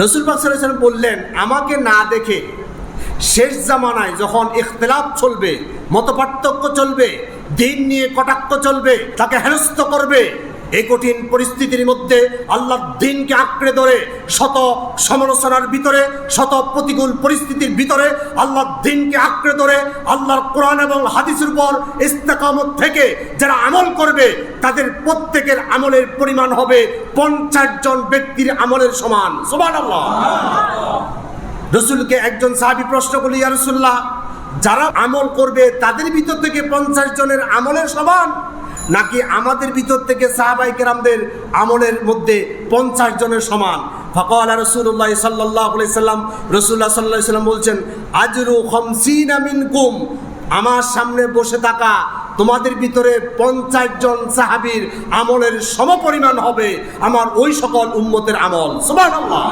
রসুল পাকসাল্লাম বললেন, আমাকে না দেখে শেষ জামানায় যখন ইখতলাফ চলবে, মতপার্থক্য চলবে, দিন নিয়ে কটাক্ষ চলবে, তাকে হেনস্থ করবে এই কঠিন পরিস্থিতির মধ্যে আল্লাহ দিনকে আঁকড়ে ধরে শত সমালোচনার ভিতরে, শত প্রতিকূল পরিস্থিতির ভিতরে আল্লাহ দিনকে আঁকড়ে ধরে আল্লাহর কোরআন এবং হাদিসের উপর ইস্তেকামত থেকে যারা আমল করবে, তাদের প্রত্যেকের আমলের পরিমাণ হবে পঞ্চাশ জন ব্যক্তির আমলের সমান। সমান আল্লাহ রসুলকে একজন সাহাবি প্রশ্ন করল, ইয়া রসুল্লাহ যারা আমল করবে তাদের ভিতর থেকে পঞ্চাশ জনের আমলের সমান? নাকি আমাদের ভিতর থেকে সাহাবাই কেরামদের আমলের মধ্যে পঞ্চাশ জনের সমান? ফকাল রসুল্লাহ সাল্লাহ সাল্লাম রসুল্লাহ সাল্লাহ সাল্লাম বলছেন, আজরু খমসিন মিনকুম আমার সামনে বসে থাকা তোমাদের ভিতরে পঞ্চাশ জন সাহাবির আমলের সমপরিমাণ হবে আমার ওই সকল উম্মতের আমল। সুবহানাল্লাহ।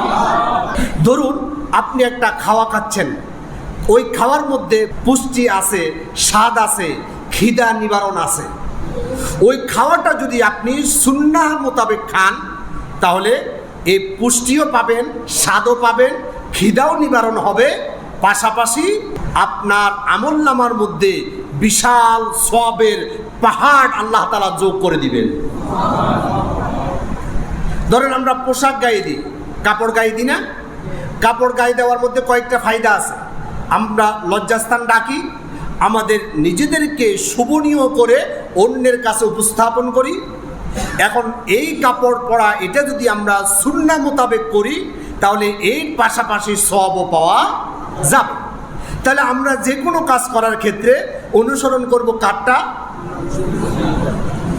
ধরুন আপনি একটা খাওয়া খাচ্ছেন, ওই খাওয়ার মধ্যে পুষ্টি আছে, স্বাদ আছে, খিদা নিবারণ আছে। ওই খাওয়াটা যদি আপনি সুন্না মোতাবেক খান, তাহলে এই পুষ্টিও পাবেন, স্বাদও পাবেন, খিদাও নিবারণ হবে। পাশাপাশি আপনার আমল নামার মধ্যে বিশাল সবের পাহাড় আল্লাহ তালা যোগ করে দিবেন। ধরেন আমরা পোশাক গায়ে দিই, কাপড় গায়ে দিই না? কাপড় গায়ে দেওয়ার মধ্যে কয়েকটা ফায়দা আছে। আমরা লজ্জাস্থান ডাকি আমাদের নিজেদেরকে শোভনীয় করে অন্যের কাছে উপস্থাপন করি। এখন এই কাপড় পরা, এটা যদি আমরা সুন্না মোতাবেক করি, তাহলে এর পাশাপাশি সবও পাওয়া যাবে। তাহলে আমরা যে কোনো কাজ করার ক্ষেত্রে অনুসরণ করব কারটা?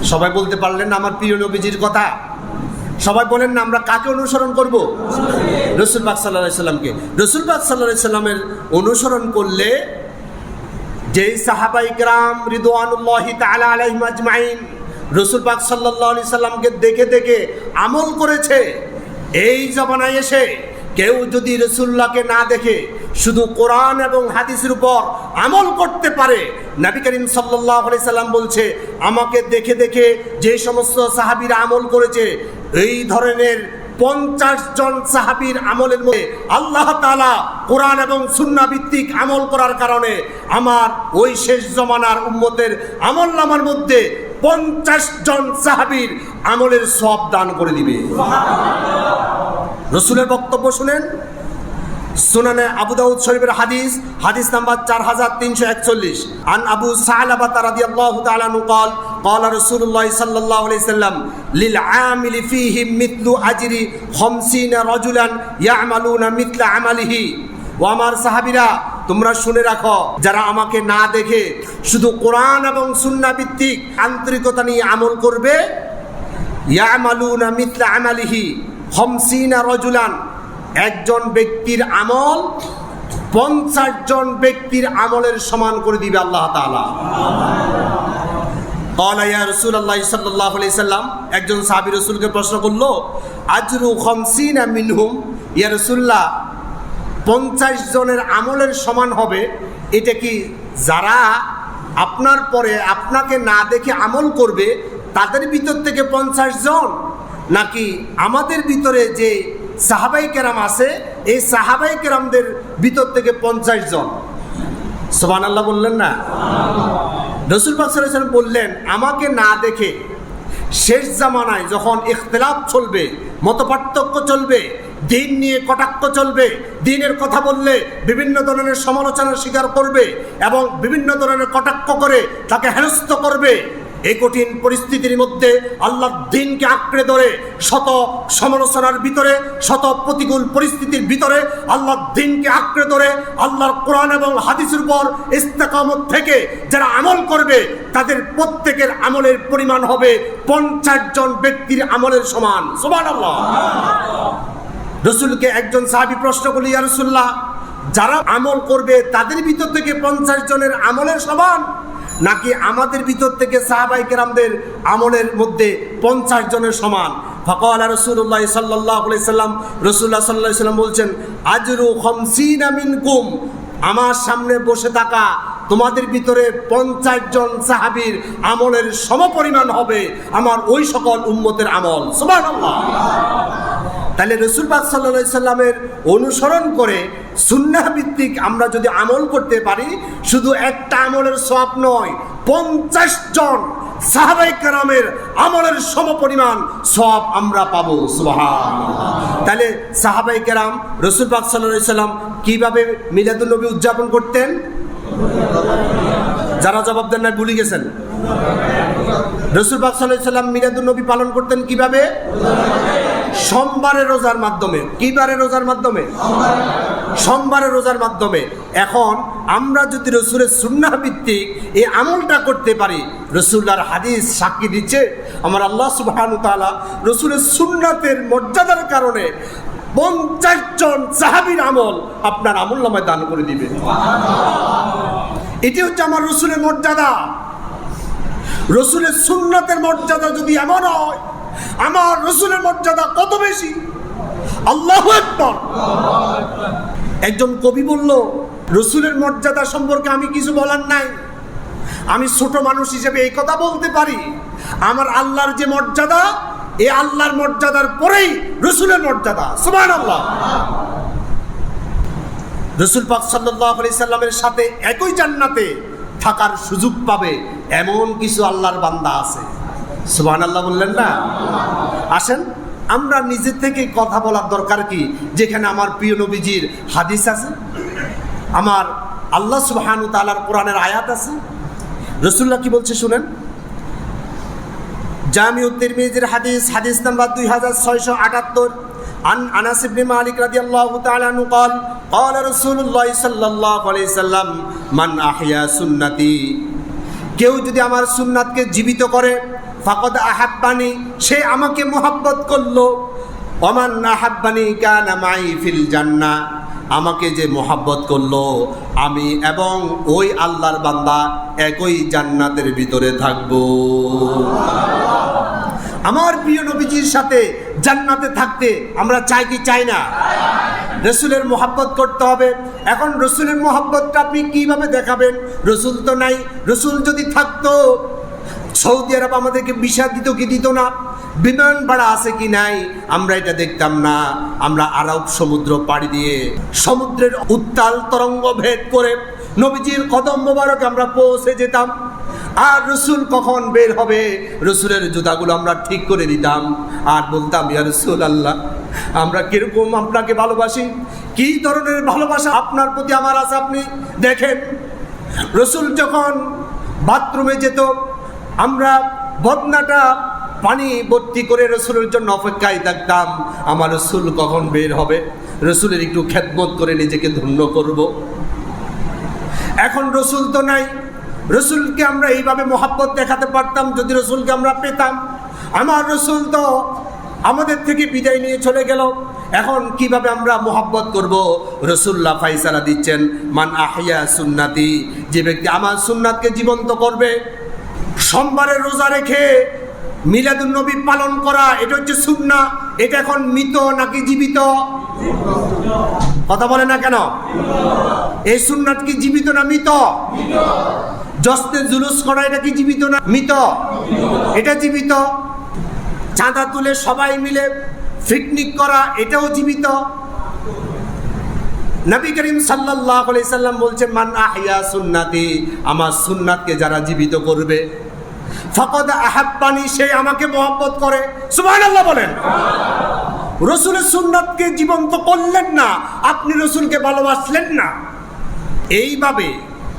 সবাই বলতে পারলেন আমার প্রিয় নবীজির কথা? সবাই বলেন না আমরা কাকে অনুসরণ করব? রসুল পাক সাল্লাহ সাল্লামকে। রসুল পাক সাল্লাহ সাল্লামের অনুসরণ করলে যেই সাহাবাই গ্রাম আজমাইন রসুল পাক আলাইহি সাল্লামকে দেখে দেখে আমল করেছে, এই জমানায় এসে কেউ যদি রসুল্লাহকে না দেখে শুধু কোরআন এবং হাদিসের উপর আমল করতে পারে, নবী করিম আলাইহি সাল্লাম বলছে, আমাকে দেখে দেখে যে সমস্ত সাহাবিরা আমল করেছে, এই ধরনের পঞ্চাশ জন সাহাবীর আমলের মধ্যে আল্লাহ তালা কোরআন এবং সুন্না ভিত্তিক আমল করার কারণে আমার ওই শেষ জমানার উম্মতের আমল নামার মধ্যে পঞ্চাশ জন সাহাবীর আমলের সব দান করে দিবে। রসুলের বক্তব্য শুনেন? সুনানে আবু দাউদ শরীফের হাদিস হাদিস নাম্বার চার হাজার তিনশো একচল্লিশ। আন আবু সাহালাবা রাদিয়াল্লাহু তাআলা নু قال قال رسول الله صلى الله عليه وسلم للعامل فيهم مثل أجر خمسين رجلا يعملون مثل عمله ও আমার সাহাবিরা তোমরা শুনে রাখো যারা আমাকে না দেখে শুধু কোরআন এবং সুন্না ভিত্তিক আন্তরিকতা নিয়ে আমল করবে ইয়ামালুনা মিথলা আমালিহি খমসিনা রজুলান একজন ব্যক্তির আমল পঞ্চাশ জন ব্যক্তির আমলের সমান করে দিবে আল্লাহ তাআলা অলাইয়া রসুল আল্লাহ সাল্লাহ সাল্লাম একজন সাবি রসুলকে প্রশ্ন করল, আজরু খমসিনা মিনহুম? ইয়া রসুল্লাহ পঞ্চাশ জনের আমলের সমান হবে। এটা কি যারা আপনার পরে আপনাকে না দেখে আমল করবে, তাদের ভিতর থেকে পঞ্চাশ জন? নাকি আমাদের ভিতরে যে সাহাবাই কেরাম আছে, এই সাহাবাই কেরামদের ভিতর থেকে পঞ্চাশ জন? সোমান আল্লাহ বললেন না। রসুল পাকসাল্লাম বললেন, আমাকে না দেখে শেষ জামানায় যখন ইখতলাফ চলবে, মতপার্থক্য চলবে, দিন নিয়ে কটাক্ষ চলবে, দিনের কথা বললে বিভিন্ন ধরনের সমালোচনার শিকার করবে এবং বিভিন্ন ধরনের কটাক্ষ করে তাকে হেনস্থ করবে এই কঠিন পরিস্থিতির মধ্যে আল্লাহ দিনকে আঁকড়ে ধরে শত সমালোচনার ভিতরে, শত প্রতিকূল পরিস্থিতির ভিতরে আল্লাহ দিনকে আঁকড়ে ধরে আল্লাহর কোরআন এবং হাদিসের উপর ইস্তেকামত থেকে যারা আমল করবে, তাদের প্রত্যেকের আমলের পরিমাণ হবে পঞ্চাশ জন ব্যক্তির আমলের সমান। সমান আল্লাহ রসুলকে একজন সাহাবি প্রশ্ন করল, ইয়া রসুল্লাহ যারা আমল করবে, তাদের ভিতর থেকে পঞ্চাশ জনের আমলের সমান? নাকি আমাদের ভিতর থেকে সাহাবাই কেরামদের আমলের মধ্যে পঞ্চাশ জনের সমান? ফকওয়ালা রসুল্লাহ সাল্লাহ সাল্লাম রসুল্লাহ সাল্লাহ সাল্লাম বলছেন, আজরু খমসিন মিনকুম আমার সামনে বসে থাকা তোমাদের ভিতরে পঞ্চাশ জন সাহাবির আমলের সমপরিমাণ হবে আমার ওই সকল উম্মতের আমল। সুবহানাল্লাহ। তাহলে রসুল পাক সাল্লা সাল্লামের অনুসরণ করে ভিত্তিক আমরা যদি আমল করতে পারি, শুধু একটা আমলের সব নয়, পঞ্চাশ জন সাহাবাই কারামের আমলের সম পরিমাণ সব আমরা পাবো। সুবহান তাহলে সাহাবাই কেরাম রসুল পাক সাল্লাহ সাল্লাম কীভাবে মিলাদুল নবী উদযাপন করতেন? যারা জবাব দেন না ভুলে গেছেন? রসুল পাক মিলাদুল নবী পালন করতেন কীভাবে? সোমবারে রোজার মাধ্যমে। কিবারে রোজার মাধ্যমে? সোমবারে রোজার মাধ্যমে। এখন আমরা যদি রসুলের সুন্নাহ ভিত্তিক এই আমলটা করতে পারি রসুল্লাহর হাদিস সাক্ষী দিচ্ছে, আমার আল্লাহ তাআলা রসুলের সুন্নাতের মর্যাদার কারণে পঞ্চাশ জন সাহাবির আমল আপনার আমল নামায় দান করে দিবে। এটি হচ্ছে আমার রসুলের মর্যাদা। রসুলের সুন্নাতের মর্যাদা যদি এমন হয়, আমার রসুলের মর্যাদা কত বেশি? আল্লাহ একজন কবি বলল, রসুলের মর্যাদা সম্পর্কে আমি কিছু বলার নাই। আমি ছোট মানুষ হিসেবে এই কথা বলতে পারি। আমার আল্লাহর যে মর্যাদা এ আল্লাহর মর্যাদার পরেই রসুলের মর্যাদা। সুমান আল্লাহ রসুল পাক সাল্লামের সাথে একই জান্নাতে থাকার সুযোগ পাবে এমন কিছু আল্লাহর বান্দা আছে। সুবান আল্লাহ বললেন না? আসেন, আমরা নিজে থেকে কথা বলার দরকার কি? যেখানে আমার প্রিয় নবীজির হাদিস আছে, আমার আল্লাহ সুবহানু তাআলার কোরআনের আয়াত আছে। রসুল্লাহ কি বলছে শুনেন? জামিউ তিরমিজির হাদিস হাদিস নাম্বার দুই হাজার ছয়শো আটাত্তর عن انس بن مالك رضي الله تعالى عنه قال قال رسول الله صلى الله عليه وسلم من احيا سنتي কেউ যদি আমার সুন্নাতকে জীবিত করে ফাকদ আহাব্বানি সে আমাকে মোহাব্বত করলো অমান আহাব্বানি কানা মাই ফিল জান্না আমাকে যে মোহাব্বত করলো আমি এবং ওই আল্লাহর বান্দা একই জান্নাতের ভিতরে থাকবো আমার প্রিয় নবীজির সাথে জান্নাতে থাকতে আমরা চাই কি চাই না? রসুলের মোহাব্বত করতে হবে। এখন রসুলের মোহাব্বতটা আপনি কীভাবে দেখাবেন? রসুল তো নাই। রসুল যদি থাকতো, সৌদি আরব আমাদেরকে বিষা দিত কি দিত না? বিমান ভাড়া আছে কি নাই? আমরা এটা দেখতাম না। আমরা আরব সমুদ্র পাড়ি দিয়ে সমুদ্রের উত্তাল তরঙ্গ ভেদ করে নবীজির কদম মোবারক আমরা পৌঁছে যেতাম। আর রসুল কখন বের হবে? রসুলের জুতাগুলো আমরা ঠিক করে দিতাম আর বলতাম, ইয়া রসুল আল্লাহ আমরা কীরকম আপনাকে ভালোবাসি? কি ধরনের ভালোবাসা আপনার প্রতি আমার আছে আপনি দেখেন। রসুল যখন বাথরুমে যেত, আমরা বদনাটা পানি ভর্তি করে রসুলের জন্য অপেক্ষায় থাকতাম, আমার রসুল কখন বের হবে? রসুলের একটু খেদমত করে নিজেকে ধন্য করব। এখন রসুল তো নাই। রসুলকে আমরা এইভাবে মোহাব্বত দেখাতে পারতাম, যদি রসুলকে আমরা পেতাম। আমার রসুল তো আমাদের থেকে বিদায় নিয়ে চলে গেল। এখন কীভাবে আমরা মোহাব্বত করব? রসুল্লাহ ফাইসালা দিচ্ছেন, মান আহিয়া সুন্নাতি যে ব্যক্তি আমার সুন্নাতকে জীবন্ত করবে সোমবারে রোজা রেখে মিলাদুল নবী পালন করা, এটা হচ্ছে সুন্না এটা এখন মৃত নাকি জীবিত? কথা বলে না কেন? এই সুন্নাত কি জীবিত না মৃত? জস্তে জুলুস করা এটা কি জীবিত না? মৃত। এটা জীবিত। চাঁদা তুলে সবাই মিলে পিকনিক করা, এটাও জীবিত। নবী করিম আলাইহি সাল্লাম বলছেন, মান আহিয়া সুন্নাতি, আমার সুন্নাতকে যারা জীবিত করবে, ফাকাদ আহাব্বানি, সে আমাকে মহব্বত করে। সুবহানাল্লাহ বলেন। রসুলের সুন্নাতকে জীবন্ত করলেন না, আপনি রসুলকে ভালোবাসলেন না। এইভাবে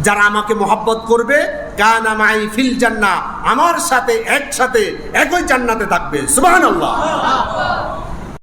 যারা আমাকে মহাব্বত করবে, কান আমাই ফিল জান্না আমার সাথে, একসাথে, একই জান্নাতে থাকবে। সুবহানাল্লাহ।